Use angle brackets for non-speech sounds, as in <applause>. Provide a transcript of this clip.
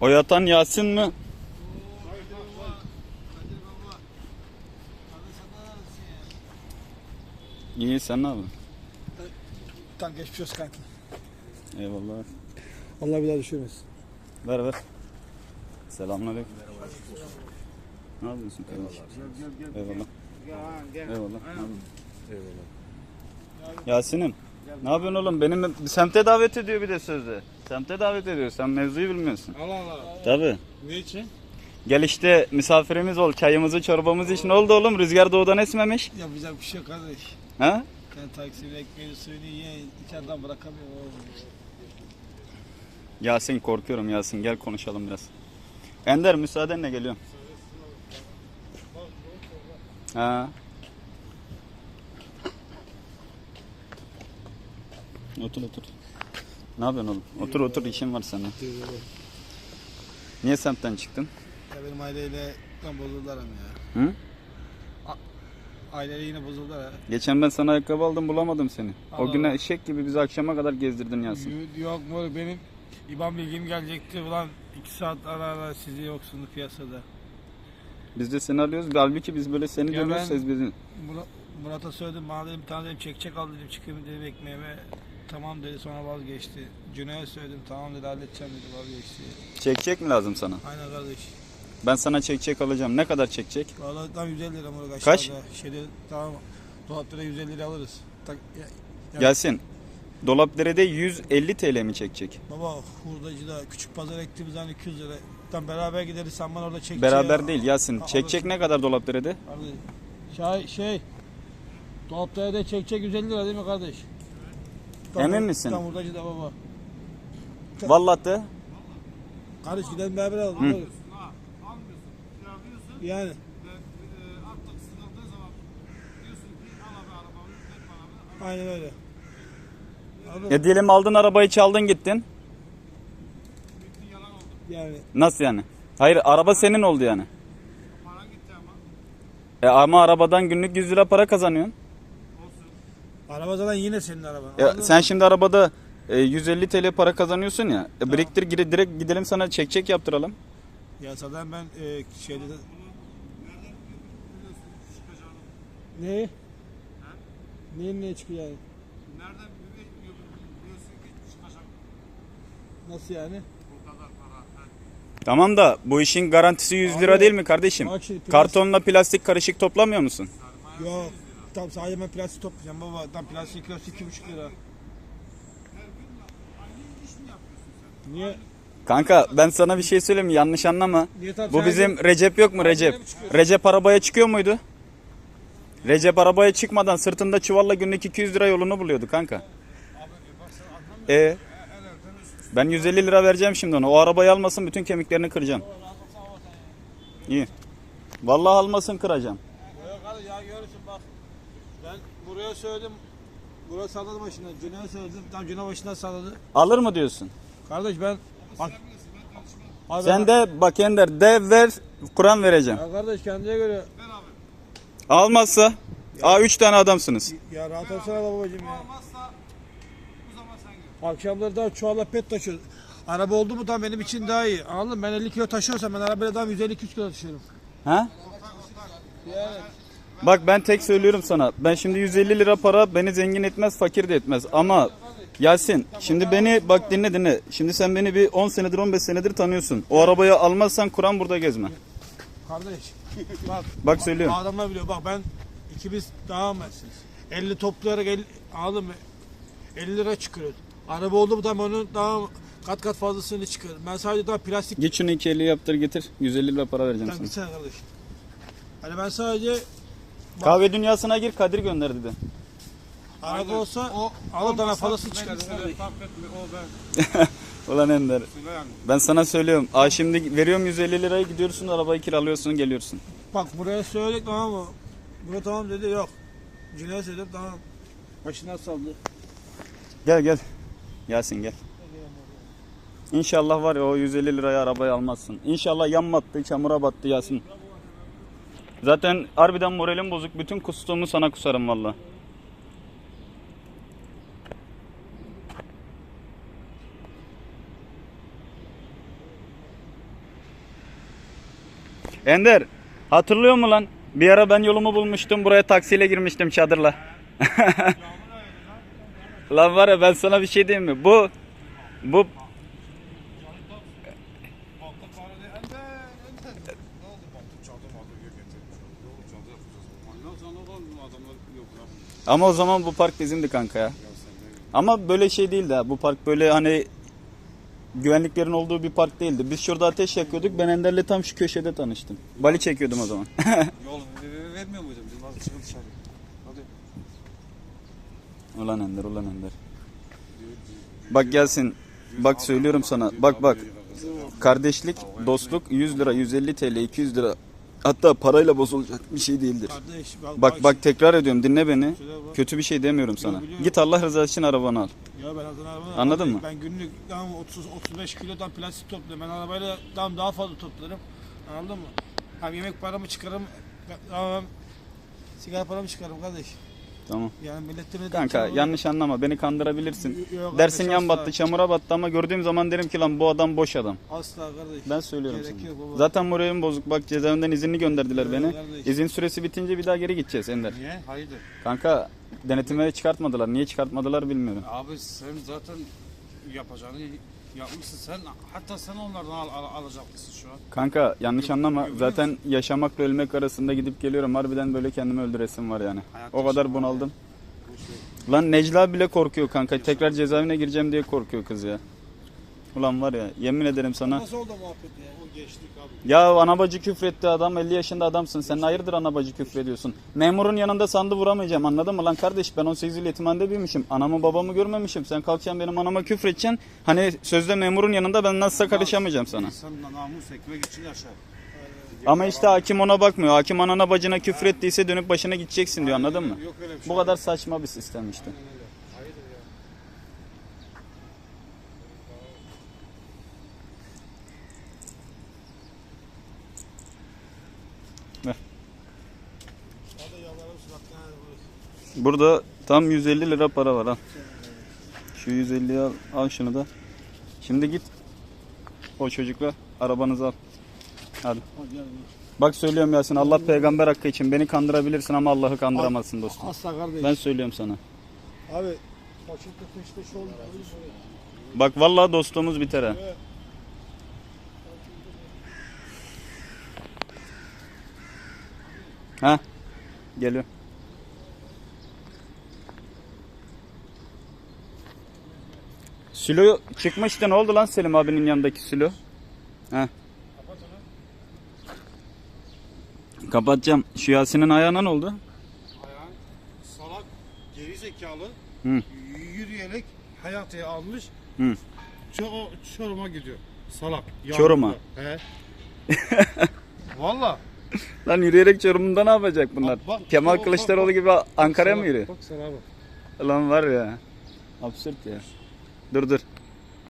O yatan Yasin mi? İyi sen ne yapıyorsun? Tamam geçmiş olsun kanki. Eyvallah. Allah bir daha düşürmesin. Ver ver. Selamünaleyküm. Ne yapıyorsun kardeşim? Eyvallah. Eyvallah. Eyvallah. Yasin'im. Ne yapıyorsun oğlum? Benim semte davet ediyor bir de sözde. Semte davet ediyor. Sen mevzuyu bilmiyorsun. Allah Allah. Tabii. Ne için? Gel işte misafirimiz ol. Çayımızı çorbamızı iç. Ne oldu oğlum? Rüzgar doğudan esmemiş. Yapacak bir şey yok kardeş. Ha? Ben taksinin ekmeğini suyunu yiyen içeriden bırakamıyorum oğlum. Yasin korkuyorum Yasin. Gel konuşalım biraz. Ender müsaadenle geliyorum. Ha. Otur otur. Ne yapıyorsun oğlum? Otur otur işim var seninle. Niye semtten çıktın? Ya benim aileyle tam bozuldular ama ya. Hı? Aileyle yine bozuldular ha. Geçen ben sana ayakkabı aldım bulamadım seni. O Allah güne Allah. eşek gibi bizi akşama kadar gezdirdin Yasin. Y- Yok mu benim İBAN bilgim gelecekti ulan 2 saat ara ara sizi yoksunuz piyasada. Biz de seni arıyoruz. Halbuki biz böyle seni Ya dönüyoruz. ben- Bizim. Murat, Murat'a söyledim bana dedim bir tane dedim çekçek al dedim çıkayım dedim ekmeğime. Tamam dedi sonra vazgeçti. Cüneyt'e söyledim tamam dedi halledeceğim dedi vazgeçti. Çekecek mi lazım sana? Aynen kardeş. Ben sana çekecek alacağım. Ne kadar çekecek? Vallahi tam 150 lira moruk aşağıda. Kaç? Şeyde tamam. Dolaplara 150 lira alırız. Tak, ya, ya- Gelsin. Dolapdere'de 150 TL mi çekecek? Baba hurdacıda küçük pazar ektiğimiz zaman 200 lira. Tam beraber gideriz sen bana orada çek. Beraber değil Yasin. Ha, Çekecek ne kadar Dolapdere'de? Şey, şey Dolaplara da çekecek 150 lira değil mi kardeş? Emin misin? Tam hurdacıda baba. Vallahi de. Kardeş gidelim beraber alalım. Hı. Yani. Aynen öyle. Anladın? Ya diyelim aldın arabayı çaldın gittin. Yani Nasıl yani? Hayır araba senin oldu yani. E ama arabadan günlük 100 lira para kazanıyorsun. Araba zaten yine senin araban. Ya anladın sen mı? şimdi arabada e, 150 TL para kazanıyorsun ya. E, biriktir gire- direkt gidelim sana çekecek yaptıralım. Ya zaten ben e, şeyde de... Ne? Neyin neye çıkıyor yani? Nereden biliyorsun ki çıkacak Nasıl yani? bu kadar para? Ha. Tamam da bu işin garantisi 100 lira Abi, değil mi kardeşim? bak şimdi plastik- Kartonla plastik karışık toplamıyor musun? Yok. Tam sadece ben plastik toplayacağım baba. Tam plastik kilosu iki buçuk lira. Niye? Kanka ben sana bir şey söyleyeyim mi? yanlış anlama. Niye tabii Bu sen- bizim Recep yok mu Recep? çıkıyorsun? Recep arabaya çıkıyor muydu? Recep arabaya çıkmadan sırtında çuvalla günlük 200 lira yolunu buluyordu kanka. E ben 150 lira vereceğim şimdi ona. O arabayı almasın bütün kemiklerini kıracağım. İyi. Vallahi almasın kıracağım. Yok hadi ya görürsün bak. Ben buraya söyledim. Buraya salladı başına. Cüneyt'e söyledim. Tam Cüneyt başına salladı. Alır mı diyorsun? Kardeş ben... Bak. Abi Sen ben- de bak Ender de ver Kur'an vereceğim. Ya kardeş kendine göre... Almazsa Aa 3 tane adamsınız. Ya rahat olsana babacığım ya. Olmazsa bu zaman sen gel. Akşamları da çuvala pet taşıyoruz. Araba oldu mu tam benim için daha iyi. Anladın mı? Ben 50 kilo taşıyorsam ben arabayla daha 150-200 kilo taşıyorum. Ha? Yani. Bak ben tek söylüyorum sana. Ben şimdi 150 lira para beni zengin etmez, fakir de etmez. Ama Yasin şimdi beni bak dinle dinle. Şimdi sen beni bir 10 senedir 15 senedir tanıyorsun. O arabayı almazsan Kur'an burada gezme. Kardeş bak <laughs> Bak söylüyorum. adamlar biliyor. Bak ben ikimiz daha mı 50 toplayarak 50, anladın mı? 50 lira çıkıyoruz. Araba oldu mu tam onun daha kat kat fazlasını çıkarım. Ben sadece daha plastik Git şunu 250 yaptır getir. 150 lira para vereceğim Sen sana. gitsene kardeş. Hani ben sadece Kahve dünyasına gir Kadir gönder dedi. araba olsa alıp daha fazlasını çıkarım. Fark etme o ben. <laughs> Ulan Ender. Ben sana söylüyorum. Aa şimdi veriyorum 150 lirayı gidiyorsun arabayı kiralıyorsun geliyorsun. Bak buraya söyledik tamam mı? Buna tamam dedi yok. Cüneyt dedim tamam. Başına saldı. Gel gel. Yasin gel. İnşallah var ya o 150 liraya arabayı almazsın. İnşallah yan battı, çamura battı Yasin. Zaten harbiden moralim bozuk. Bütün kustuğumu sana kusarım valla. Ender hatırlıyor musun lan? Bir ara ben yolumu bulmuştum. Buraya taksiyle girmiştim çadırla. <laughs> lan var ya ben sana bir şey diyeyim mi? Bu bu Baktı para değil. Ender, Ender. Ne oldu baktı çadır madır yok getirmiş. Yok çadır yapacağız. Manyak sana mı adamlar yok ya. ama o zaman bu park bizimdi kanka ya. Ya sen ne Ama böyle şey değildi ha. Bu park böyle hani güvenliklerin olduğu bir park değildi. Biz şurada ateş yakıyorduk. Ben Ender'le tam şu köşede tanıştım. Bali çekiyordum o zaman. <laughs> Yol ver- vermiyor muydun? Biz hadi çıkın dışarı. Hadi. ulan Ender, ulan Ender. Bak gelsin. Bak söylüyorum sana. Bak bak. Kardeşlik, dostluk 100 lira, 150 TL, 200 lira. Hatta parayla bozulacak bir şey değildir. Kardeş Bak bak tekrar ediyorum dinle beni. Kötü bir şey demiyorum sana. biliyorum. Git Allah rızası için arabanı al. Ya ben hazır araba Anladın mı? Ben günlük tam 30 35 kilodan plastik topluyorum. Ben arabayla tam daha fazla toplarım. Anladın mı? Hem yemek paramı çıkarım. Tamam. Sigara paramı çıkarım kardeş. Tamam. Yani milletin de Kanka yanlış anlama beni kandırabilirsin. Yok Dersin kardeş, yan asla. battı çamura battı ama gördüğüm zaman derim ki lan bu adam boş adam. Asla kardeş. Ben söylüyorum Gerek sana. yok baba. Zaten moralim bozuk. Bak cezaevinden izinli gönderdiler Evet, beni. kardeş. İzin süresi bitince bir daha geri gideceğiz Ender. Niye? Hayırdır? Kanka denetime çıkartmadılar. Niye çıkartmadılar bilmiyorum. Abi sen zaten yapacağını yapmışsın. Sen hatta sen onlardan al, al, alacaklısın şu an. Kanka yanlış anlama. yok, Zaten yaşamakla ölmek arasında gidip geliyorum. Harbiden böyle kendimi öldüresim var yani. Hayatta O kadar bunaldım. Bu şey. Lan Necla bile korkuyor kanka. Tekrar cezaevine gireceğim diye korkuyor kız ya. Ulan var ya yemin ederim sana. Nasıl oldu muhabbet ya? O geçtik abi. Ya anabacı küfretti adam 50 yaşında adamsın sen hayırdır anabacı küfrediyorsun. Memurun yanında sandı vuramayacağım anladın mı lan kardeş ben 18 yıl yetimhanede büyümüşüm. Anamı babamı görmemişim sen kalkacaksın benim anama küfredeceksin. Hani sözde memurun yanında ben nasılsa karışamayacağım sana. İnsan namus ekmek için yaşar. Ama işte hakim ona bakmıyor. Hakim anana bacına küfrettiyse dönüp başına gideceksin diyor anladın mı? Yok öyle bir şey. Bu kadar saçma bir sistem işte. Hayırdır ya. Hadi yalvarırım suratına. Burada tam 150 lira para var al. Şu 150'yi al, al şunu da. Şimdi git o çocukla arabanızı al. Hadi. Bak söylüyorum Yasin Allah peygamber hakkı için beni kandırabilirsin ama Allah'ı kandıramazsın dostum. Asla kardeş. Ben söylüyorum sana. Abi Fakirte peşte şu oldu. Bak vallahi dostluğumuz biter ha. Evet. Ha? Geliyor. Silo çıkmıştı ne oldu lan Selim abinin yanındaki silo? Ha. Kapatacağım. Şu Yasin'in ayağına ne oldu? Ayağın salak, geri zekalı, Hı. yürüyerek hayatı almış. Hı. Ço Çorum'a gidiyor. Salak. yağmurda. Çorum'a? He. <laughs> Valla. Lan yürüyerek Çorum'da ne yapacak bunlar? Bak, bak, Kemal bak, Kılıçdaroğlu bak. gibi Ankara'ya mı yürüyor? Bak sana bak. Lan var ya. Absürt ya. Dur dur.